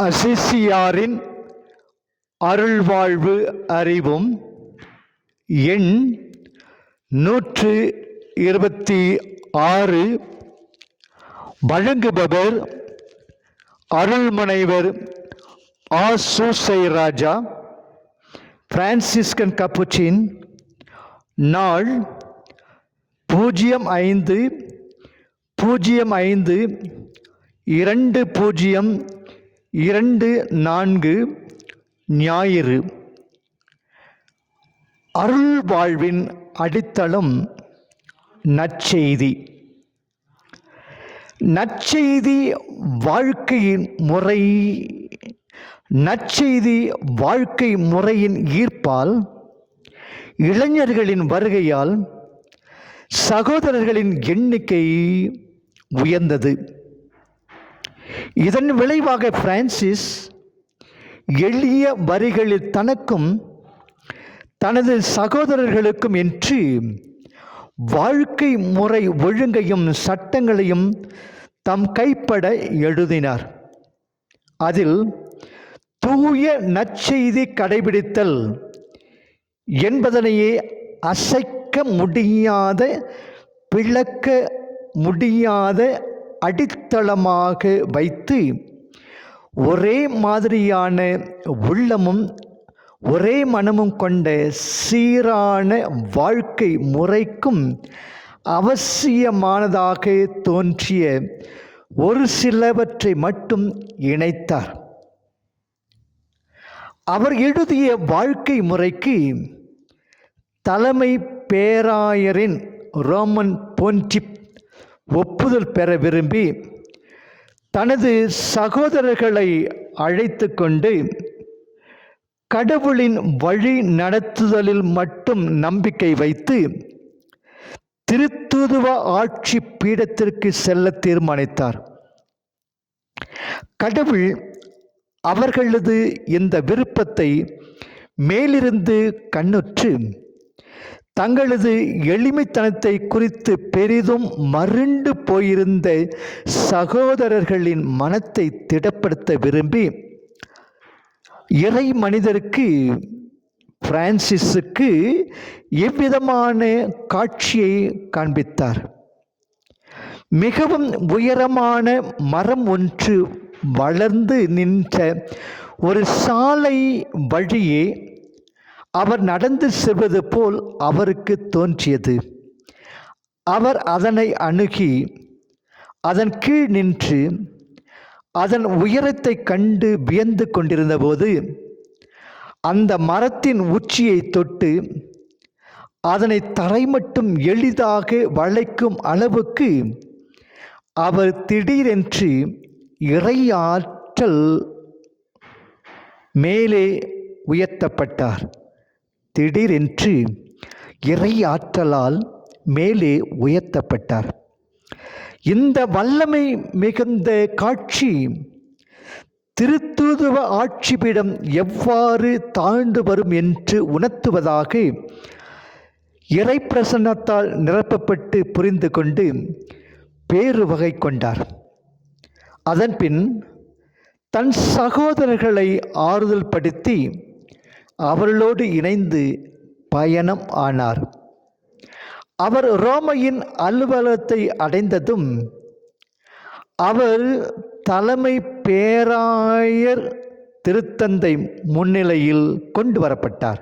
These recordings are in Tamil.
அசிசியாரின் அருள்வாழ்வு அறிவும் எண் நூற்று இருபத்தி ஆறு. வழங்குபவர் அருள்முனைவர் ஆ சூசை ராஜா. பிரான்சிஸ்கன் கப்புச்சின் நாள் பூஜ்ஜியம் ஐந்து பூஜ்ஜியம் ஐந்து இரண்டு பூஜ்ஜியம் இரண்டு நான்கு ஞாயிறு. அருள் வாழ்வின் அடித்தளம் நற்செய்தி. நற்செய்தி வாழ்க்கையின் முறை நற்செய்தி வாழ்க்கை முறையின் ஈர்ப்பால் இளைஞர்களின் வருகையால் சகோதரர்களின் எண்ணிக்கை உயர்ந்தது. இதன் விளைவாக பிரான்சிஸ் எளிய வரிகளில் தனக்கும் தனது சகோதரர்களுக்கும் என்று வாழ்க்கை முறை ஒழுங்கையும் சட்டங்களையும் தம் கைப்பட எழுதினார். அதில் தூய நற்செய்தி கடைபிடித்தல் என்பதனையே அசைக்க முடியாத விளக்க முடியாத அடித்தளமாக வைத்து ஒரே மாதிரியான உள்ளமும் ஒரே மனமும் கொண்ட சீரான வாழ்க்கை முறைக்கும் அவசியமானதாக தோன்றிய ஒரு சிலவற்றை மட்டும் இணைத்தார். அவர் எழுதிய வாழ்க்கை முறைக்கு தலைமை பேராயரின் ரோமன் போன்டிப் ஒப்புதல் பெற விரும்பி தனது சகோதரர்களை அழைத்து கொண்டு கடவுளின் வழி நடத்துதலில் மட்டும் நம்பிக்கை வைத்து திருத்துதுவ ஆட்சி பீடத்திற்கு செல்ல தீர்மானித்தார். கடவுள் அவர்களது இந்த விருப்பத்தை மேலிருந்து கண்ணுற்று தங்களது எளிமைத்தனத்தை குறித்து பெரிதும் மருண்டு போயிருந்த சகோதரர்களின் மனத்தை திடப்படுத்த விரும்பி இறை மனிதருக்கு பிரான்சிஸுக்கு எவ்விதமான காட்சியை காண்பித்தார்? மிகவும் உயரமான மரம் ஒன்று வளர்ந்து நின்ற ஒரு சாலை வழியே அவர் நடந்து செல்வது போல் அவருக்கு தோன்றியது. அவர் அதனை அணுகி அதன் கீழ் நின்று அதன் உயரத்தை கண்டு வியந்து கொண்டிருந்தபோது அந்த மரத்தின் உச்சியை தொட்டு அதனை தரை மட்டும் எளிதாக வளைக்கும் அளவுக்கு அவர் திடீரென்று இறையாற்றல் மேலே உயர்த்தப்பட்டார். திடீரென்று இறை ஆற்றலால் மேலே உயர்த்தப்பட்டார். இந்த வல்லமை மிகுந்த காட்சி திருத்துருவ ஆட்சிபீடம் எவ்வாறு தாழ்ந்து வரும் என்று உணர்த்துவதாக இறை பிரசன்னத்தால் நிரப்பப்பட்டு புரிந்து கொண்டு பேறு வகை கொண்டார். அதன்பின் தன் சகோதரர்களை ஆறுதல் படுத்தி அவர்களோடு இணைந்து பயணம் ஆனார். அவர் ரோமையின் அலுவலகத்தை அடைந்ததும் அவர் தலைமை பேராயர் திருத்தந்தை முன்னிலையில் கொண்டு வரப்பட்டார்.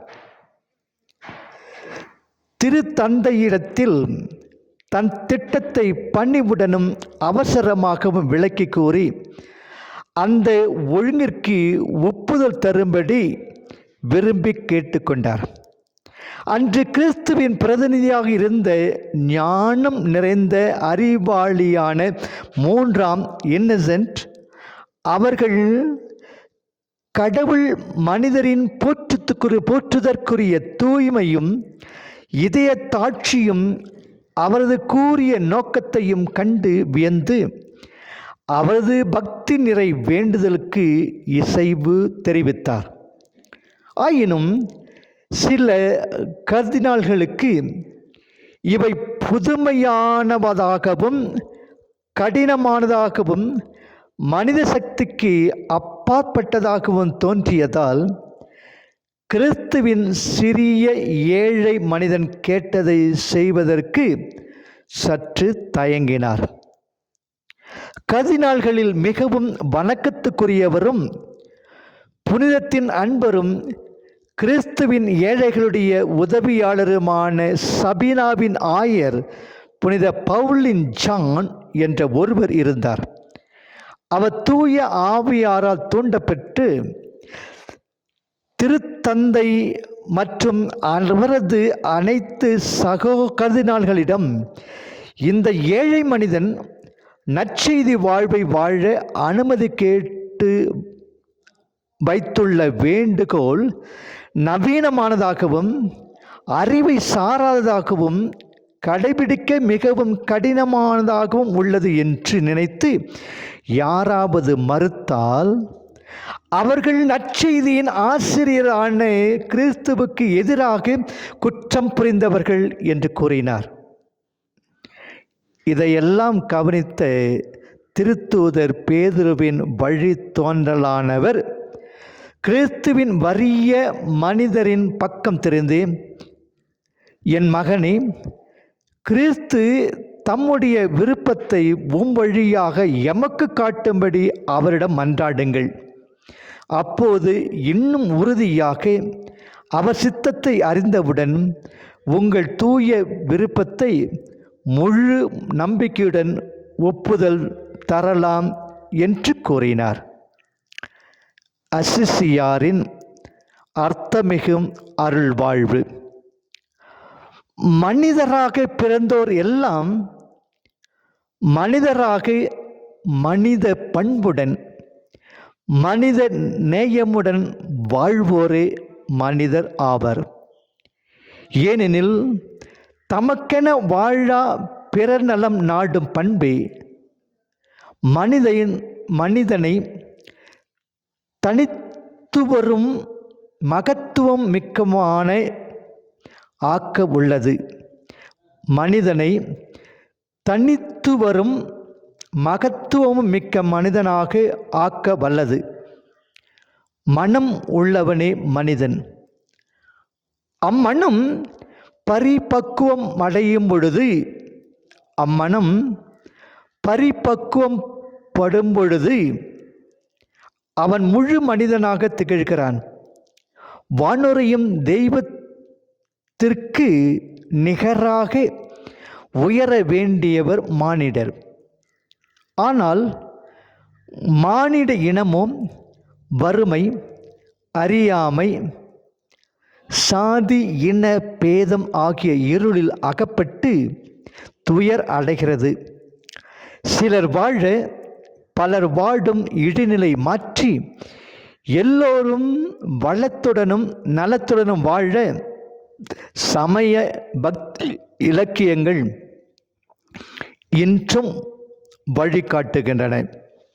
திருத்தந்தையிடத்தில் தன் திட்டத்தை பணிவுடனும் அவசரமாகவும் விளக்கி கூறி அந்த ஒழுங்கிற்கு ஒப்புதல் தரும்படி விரும்பி கேட்டுக்கொண்டார். அன்று கிறிஸ்துவின் பிரதிநிதியாக இருந்த ஞானம் நிறைந்த அறிவாளியான மூன்றாம் இன்னசென்ட் அவர்கள் கடவுள் மனிதரின் போற்றுத்துக்குரிய போற்றுதற்குரிய தூய்மையும் இதய தாட்சியும் அவரது கூறிய நோக்கத்தையும் கண்டு வியந்து அவரது பக்தி நிறை வேண்டுதலுக்கு இசைவு தெரிவித்தார். ஆயினும் சில கர்தினால்களுக்கு இவை புதுமையானவதாகவும் கடினமானதாகவும் மனித சக்திக்கு அப்பாற்பட்டதாகவும் தோன்றியதால் கிறிஸ்துவின் சிறிய ஏழை மனிதன் கேட்டதை செய்வதற்கு சற்று தயங்கினார். கதினாள்களில் மிகவும் வணக்கத்துக்குரியவரும் புனிதத்தின் அன்பரும் கிறிஸ்துவின் ஏழைகளுடைய உதவியாளருமான சபீனாவின் ஆயர் புனித பவுலின் ஜான் என்ற ஒருவர் இருந்தார். அவர் தூய ஆவியாரால் தூண்டப்பட்டு திருத்தந்தை மற்றும் அவரது அனைத்து சகோ கருதினாள்களிடம் இந்த ஏழை மனிதன் நற்செய்தி வாழ்வை வாழ அனுமதி கேட்டு வைத்துள்ள வேண்டுகோள் நவீனமானதாகவும் அறிவை சாராததாகவும் கடைபிடிக்க மிகவும் கடினமானதாகவும் உள்ளது என்று நினைத்து யாராவது மறுத்தால் அவர்கள் நற்செய்தியின் ஆசிரியரான கிறிஸ்துவுக்கு எதிராக குற்றம் புரிந்தவர்கள் என்று கூறினார். இதையெல்லாம் கவனித்த திருத்தூதர் பேதுருவின் வழி தோன்றலானவர் கிறிஸ்துவின் வறிய மனிதரின் பக்கம் திரிந்து என் மகனே கிறிஸ்து தம்முடைய விருப்பத்தை உம் வழியாக எமக்கு காட்டும்படி அவரிடம் மன்றாடுங்கள். அப்போது இன்னும் உறுதியாக அவர் சித்தத்தை அறிந்தவுடன் உங்கள் தூய விருப்பத்தை முழு நம்பிக்கையுடன் ஒப்புதல் தரலாம் என்று கூறினார். அசிசியாரின் அர்த்தமிகும் அருள்வாழ்வு. மனிதராக பிறந்தோர் எல்லாம் மனிதராக மனித பண்புடன் மனித நேயமுடன் வாழ்வோரே மனிதர் ஆவர். ஏனெனில் தமக்கென வாழா பிறர் நலம் நாடும் பண்பே மனிதன் மனிதனை தனித்து வரும் மகத்துவம் மிக்கமான ஆக்க உள்ளது மனிதனை தனித்து வரும் மகத்துவம் மிக்க மனிதனாக ஆக்க வல்லது மனம் உள்ளவனே மனிதன். அம்மனம் பரிபக்குவம் அடையும் பொழுது அம்மனம் பரிபக்குவம் படும் பொழுது அவன் முழு மனிதனாக திகழ்கிறான். வானொரையும் தெய்வத்திற்கு நிகராக உயர வேண்டியவர் மானிடர். ஆனால் மானிட இனமும் வறுமை அறியாமை சாதி இன பேதம் ஆகிய இருளில் அகப்பட்டு துயர் அடைகிறது. சிலர் வாழ பலர் வாடும் இடைநிலை மாற்றி எல்லோரும் வளத்துடனும் நலத்துடனும் வாழ சமய பக்தி இலக்கியங்கள் இன்றும் வழிகாட்டுகின்றன.